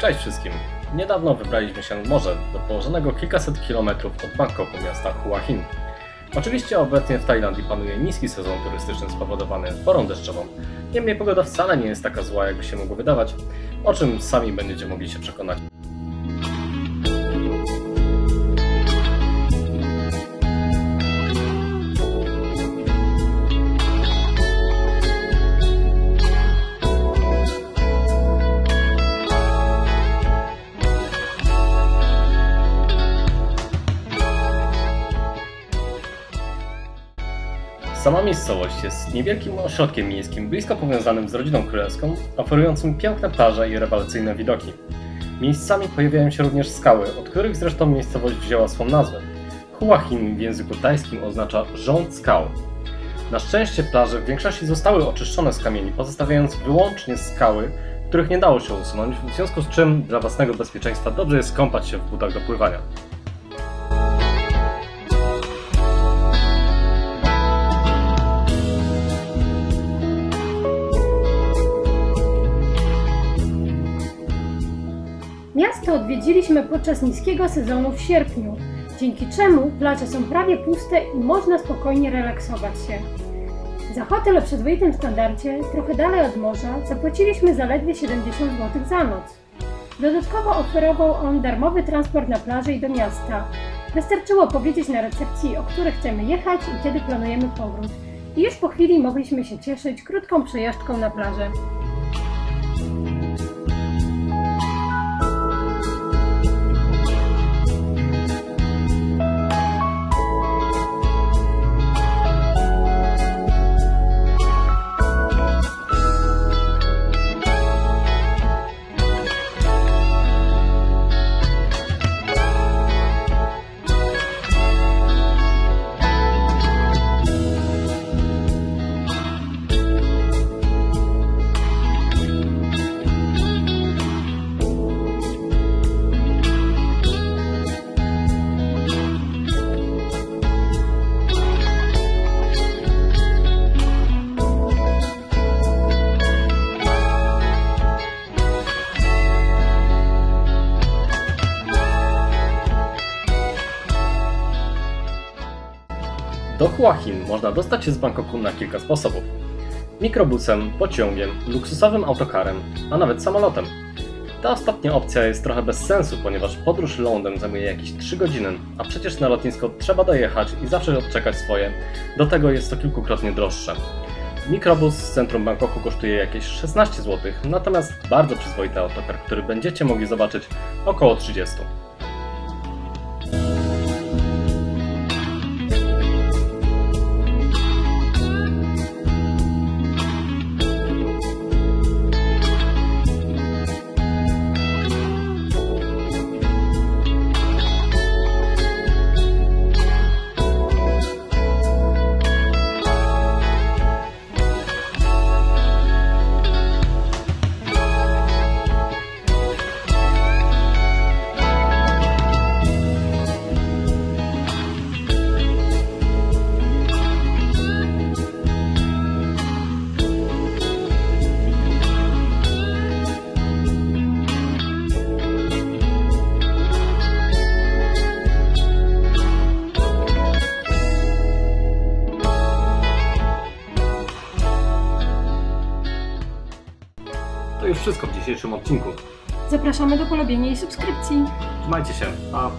Cześć wszystkim! Niedawno wybraliśmy się nad morze do położonego kilkaset kilometrów od Bangkoku miasta Hua Hin. Oczywiście obecnie w Tajlandii panuje niski sezon turystyczny spowodowany porą deszczową, niemniej pogoda wcale nie jest taka zła, jakby się mogło wydawać, o czym sami będziecie mogli się przekonać. Sama miejscowość jest niewielkim ośrodkiem miejskim, blisko powiązanym z rodziną królewską, oferującym piękne plaże i rewelacyjne widoki. Miejscami pojawiają się również skały, od których zresztą miejscowość wzięła swą nazwę. Hua Hin w języku tajskim oznacza rząd skał. Na szczęście plaże w większości zostały oczyszczone z kamieni, pozostawiając wyłącznie skały, których nie dało się usunąć, w związku z czym dla własnego bezpieczeństwa dobrze jest kąpać się w butach do pływania. Miasto odwiedziliśmy podczas niskiego sezonu w sierpniu, dzięki czemu plaże są prawie puste i można spokojnie relaksować się. Za hotel o przyzwoitym standardzie, trochę dalej od morza, zapłaciliśmy zaledwie 70 zł za noc. Dodatkowo oferował on darmowy transport na plażę i do miasta. Wystarczyło powiedzieć na recepcji, o których chcemy jechać i kiedy planujemy powrót. I już po chwili mogliśmy się cieszyć krótką przejażdżką na plażę. Do Hua Hin można dostać się z Bangkoku na kilka sposobów. Mikrobusem, pociągiem, luksusowym autokarem, a nawet samolotem. Ta ostatnia opcja jest trochę bez sensu, ponieważ podróż lądem zajmuje jakieś 3 godziny, a przecież na lotnisko trzeba dojechać i zawsze odczekać swoje. Do tego jest to kilkukrotnie droższe. Mikrobus z centrum Bangkoku kosztuje jakieś 16 zł, natomiast bardzo przyzwoity autokar, który będziecie mogli zobaczyć około 30. To już wszystko w dzisiejszym odcinku. Zapraszamy do polubienia i subskrypcji. Trzymajcie się. Pa!